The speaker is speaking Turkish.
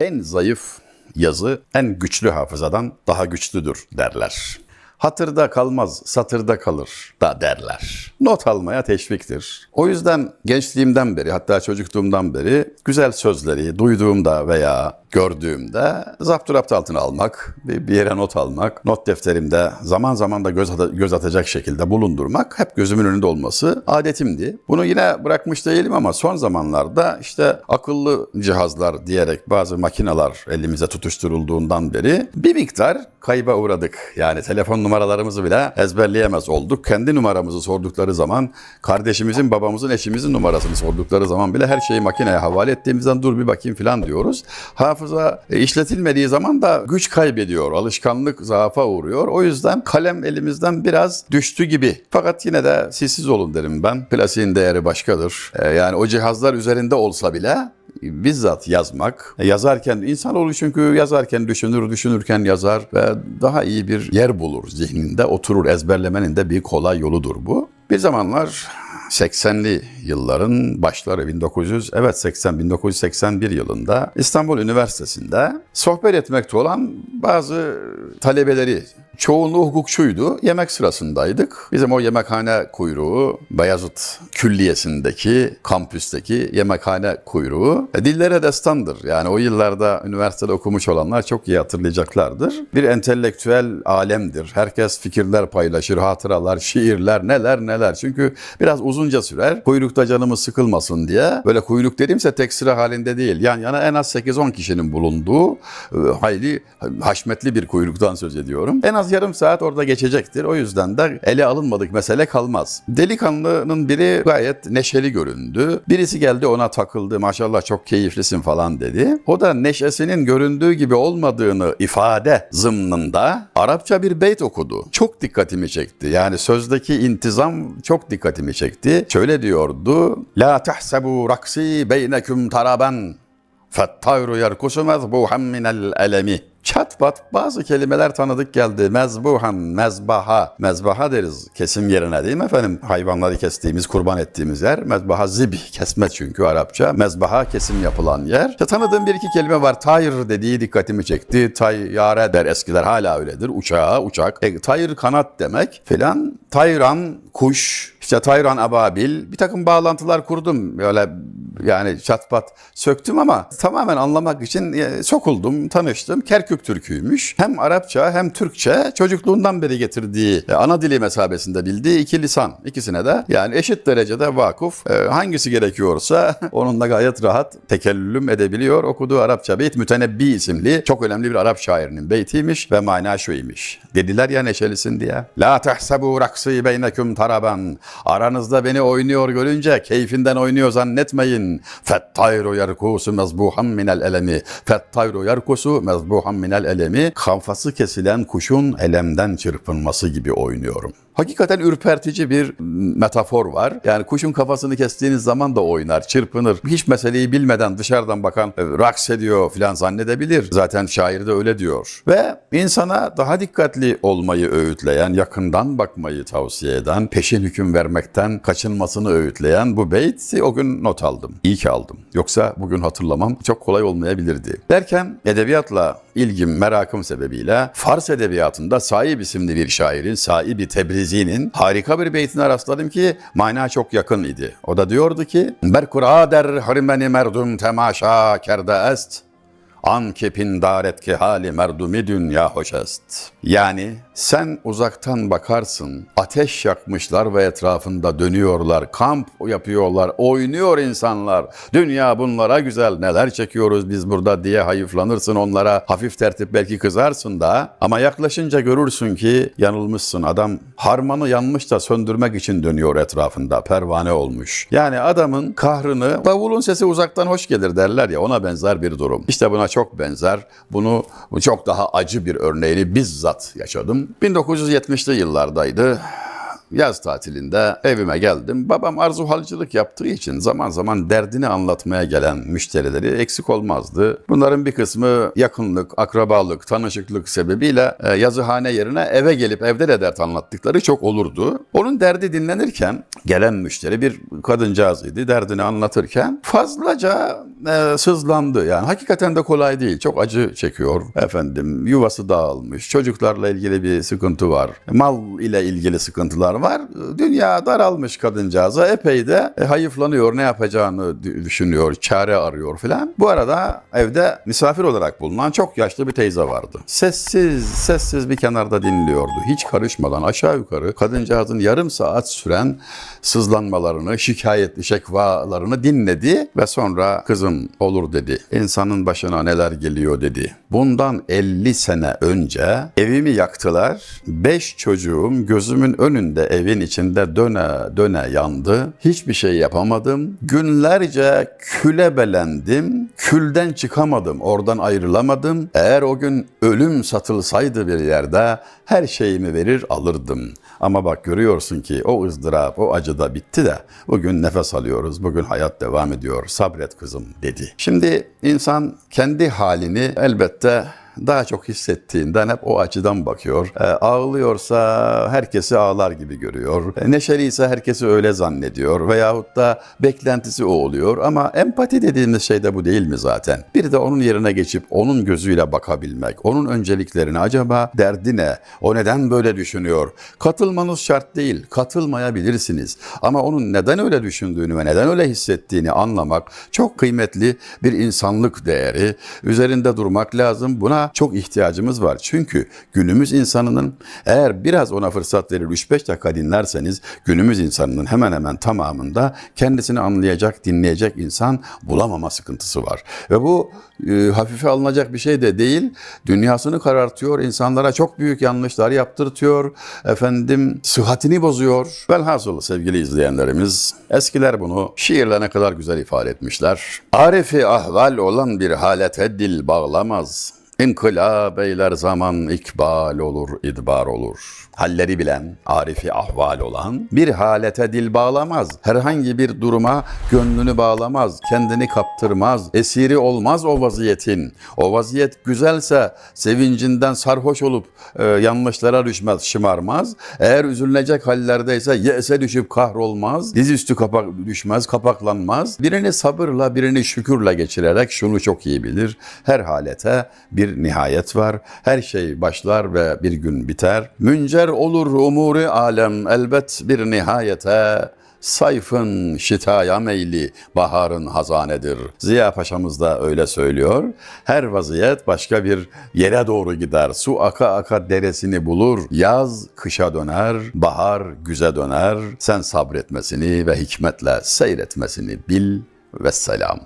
En zayıf yazı en güçlü hafızadan daha güçlüdür derler. Hatırda kalmaz, satırda kalır da derler. Not almaya teşviktir. O yüzden gençliğimden beri, hatta çocukluğumdan beri güzel sözleri duyduğumda veya gördüğümde zapturapt altına almak, bir yere not almak, not defterimde zaman zaman da göz, ata- göz atacak şekilde bulundurmak hep gözümün önünde olması adetimdi. Bunu yine bırakmış değilim ama son zamanlarda işte akıllı cihazlar diyerek bazı makineler elimize tutuşturulduğundan beri bir miktar kayba uğradık. Yani telefon numaralarımızı bile ezberleyemez olduk. Kendi numaramızı sordukları zaman, kardeşimizin, babamızın, eşimizin numarasını sordukları zaman bile her şeyi makineye havale ettiğimizden dur bir bakayım falan diyoruz. Hafıza e, işletilmediği zaman da güç kaybediyor, alışkanlık zaafa uğruyor. O yüzden kalem elimizden biraz düştü gibi. Fakat yine de sessiz olun derim ben. Plasiğin değeri başkadır. E, Yani o cihazlar üzerinde olsa bile bizzat yazmak. E, Yazarken insanoğlu çünkü yazarken düşünür, düşünürken yazar ve daha iyi bir yer bulur zihninde, oturur. Ezberlemenin de bir kolay yoludur bu. Bir zamanlar 80'li yılların başları 1900 evet 80 1981 yılında İstanbul Üniversitesi'nde sohbet etmekte olan bazı talebeleri çoğunluğu hukukçuydu. Yemek sırasındaydık. Bizim o yemekhane kuyruğu Beyazıt Külliyesi'ndeki kampüsteki yemekhane kuyruğu e, dillere destandır. Yani o yıllarda üniversitede okumuş olanlar çok iyi hatırlayacaklardır. Bir entelektüel alemdir. Herkes fikirler paylaşır, hatıralar, şiirler, neler neler. Çünkü biraz uzunca sürer. Kuyrukta canımız sıkılmasın diye. Böyle kuyruk dediğimse tek sıra halinde değil. Yan yana en az 8-10 kişinin bulunduğu e, hayli haşmetli bir kuyruktan söz ediyorum. En az yarım saat orada geçecektir. O yüzden de ele alınmadık mesele kalmaz. Delikanlının biri gayet neşeli göründü. Birisi geldi ona takıldı. Maşallah çok keyiflisin falan dedi. O da neşesinin göründüğü gibi olmadığını ifade zımnında Arapça bir beyt okudu. Çok dikkatimi çekti. Yani sözdeki intizam çok dikkatimi çekti. Şöyle diyordu. La tahsebu raksi beyneküm taraben Fettayru yerkusu mezbuhan minel elemi. Çat pat bazı kelimeler tanıdık geldi. Mezbuhan, mezbaha. Mezbaha deriz kesim yerine değil mi efendim? Hayvanları kestiğimiz, kurban ettiğimiz yer. Mezbaha zibih, kesme çünkü Arapça. Mezbaha kesim yapılan yer. İşte tanıdığım bir iki kelime var. Tayr dediği dikkatimi çekti. Tayyare der eskiler hala öyledir. Uçağa, uçak. E, tayr kanat demek filan. Tayran, kuş. İşte Tayran ababil. Bir takım bağlantılar kurdum. Böyle yani çatpat söktüm ama tamamen anlamak için e, sokuldum, tanıştım. Kerkük Türküymüş. Hem Arapça hem Türkçe çocukluğundan beri getirdiği e, ana dili mesabesinde bildiği iki lisan. İkisine de yani eşit derecede vakıf. E, hangisi gerekiyorsa onunla gayet rahat tekellüm edebiliyor. Okuduğu Arapça beyt Mütenebbi isimli çok önemli bir Arap şairinin beytiymiş ve mana şuymuş. Dediler ya neşelisin diye. La tahsebu raksi beyneküm taraban. Aranızda beni oynuyor görünce keyfinden oynuyor zannetmeyin. Fettayru yerkusu mezbuhan minel elemi. Fettayru yerkusu mezbuhan minel elemi. Kafası kesilen kuşun elemden çırpınması gibi oynuyorum. Hakikaten ürpertici bir metafor var. Yani kuşun kafasını kestiğiniz zaman da oynar, çırpınır. Hiç meseleyi bilmeden dışarıdan bakan e, raks ediyor falan zannedebilir. Zaten şair de öyle diyor. Ve insana daha dikkatli olmayı öğütleyen, yakından bakmayı tavsiye eden, peşin hüküm vermekten kaçınmasını öğütleyen bu beyti o gün not aldım. İyi ki aldım. Yoksa bugün hatırlamam çok kolay olmayabilirdi. Derken edebiyatla ilgim, merakım sebebiyle Fars edebiyatında Saib isimli bir şairin, Saib-i Tebrizi'nin harika bir beytine rastladım ki mana çok yakın idi. O da diyordu ki Berkura der hrimeni merdum temaşa kerde est An kepin daret ki hali merdumi dünya hoş est. Yani sen uzaktan bakarsın, ateş yakmışlar ve etrafında dönüyorlar, kamp yapıyorlar, oynuyor insanlar. Dünya bunlara güzel, neler çekiyoruz biz burada diye hayıflanırsın onlara. Hafif tertip belki kızarsın da ama yaklaşınca görürsün ki yanılmışsın. Adam harmanı yanmış da söndürmek için dönüyor etrafında, pervane olmuş. Yani adamın kahrını, davulun sesi uzaktan hoş gelir derler ya ona benzer bir durum. İşte buna çok benzer. Bunu çok daha acı bir örneğini bizzat yaşadım. 1970'li yıllardaydı. Yaz tatilinde evime geldim. Babam arzu halcılık yaptığı için zaman zaman derdini anlatmaya gelen müşterileri eksik olmazdı. Bunların bir kısmı yakınlık, akrabalık, tanışıklık sebebiyle e, yazıhane yerine eve gelip evde de dert anlattıkları çok olurdu. Onun derdi dinlenirken gelen müşteri bir kadıncağızıydı. Derdini anlatırken fazlaca e, sızlandı. Yani hakikaten de kolay değil. Çok acı çekiyor. Efendim yuvası dağılmış. Çocuklarla ilgili bir sıkıntı var. Mal ile ilgili sıkıntılar var. Dünya daralmış kadıncağıza. Epey de e, hayıflanıyor. Ne yapacağını dü- düşünüyor. Çare arıyor filan. Bu arada evde misafir olarak bulunan çok yaşlı bir teyze vardı. Sessiz sessiz bir kenarda dinliyordu. Hiç karışmadan aşağı yukarı kadıncağızın yarım saat süren sızlanmalarını, şikayetli şekvalarını dinledi ve sonra kızım olur dedi. İnsanın başına neler geliyor dedi. Bundan 50 sene önce evimi yaktılar. 5 çocuğum gözümün önünde evin içinde döne döne yandı. Hiçbir şey yapamadım. Günlerce küle belendim. Külden çıkamadım. Oradan ayrılamadım. Eğer o gün ölüm satılsaydı bir yerde her şeyimi verir alırdım. Ama bak görüyorsun ki o ızdırap, o acı da bitti de bugün nefes alıyoruz, bugün hayat devam ediyor. Sabret kızım dedi. Şimdi insan kendi halini elbette daha çok hissettiğinden hep o açıdan bakıyor. E, ağlıyorsa herkesi ağlar gibi görüyor. E, neşeliyse herkesi öyle zannediyor. Veyahut da beklentisi o oluyor. Ama empati dediğimiz şey de bu değil mi zaten? Bir de onun yerine geçip onun gözüyle bakabilmek. Onun önceliklerini acaba derdi ne? O neden böyle düşünüyor? Katılmanız şart değil. Katılmayabilirsiniz. Ama onun neden öyle düşündüğünü ve neden öyle hissettiğini anlamak çok kıymetli bir insanlık değeri. Üzerinde durmak lazım. Buna çok ihtiyacımız var. Çünkü günümüz insanının eğer biraz ona fırsat verir 3-5 dakika dinlerseniz günümüz insanının hemen hemen tamamında kendisini anlayacak, dinleyecek insan bulamama sıkıntısı var. Ve bu e, hafife alınacak bir şey de değil. Dünyasını karartıyor, insanlara çok büyük yanlışlar yaptırtıyor. Efendim sıhhatini bozuyor. Velhasıl sevgili izleyenlerimiz eskiler bunu şiirle ne kadar güzel ifade etmişler. Arifi ahval olan bir halete dil bağlamaz. İnkılap eyler zaman ikbal olur, idbar olur. Halleri bilen, arifi ahval olan bir halete dil bağlamaz. Herhangi bir duruma gönlünü bağlamaz, kendini kaptırmaz. Esiri olmaz o vaziyetin. O vaziyet güzelse sevincinden sarhoş olup e, yanlışlara düşmez, şımarmaz. Eğer üzülünecek hallerdeyse yese düşüp kahrolmaz. Dizüstü kapak düşmez, kapaklanmaz. Birini sabırla, birini şükürle geçirerek şunu çok iyi bilir. Her halete bir nihayet var. Her şey başlar ve bir gün biter. Müncer olur umuri alem elbet bir nihayete. Sayfın şitaya meyli baharın hazanedir. Ziya Paşa'mız da öyle söylüyor. Her vaziyet başka bir yere doğru gider. Su aka aka deresini bulur. Yaz kışa döner, bahar güze döner. Sen sabretmesini ve hikmetle seyretmesini bil ve selam.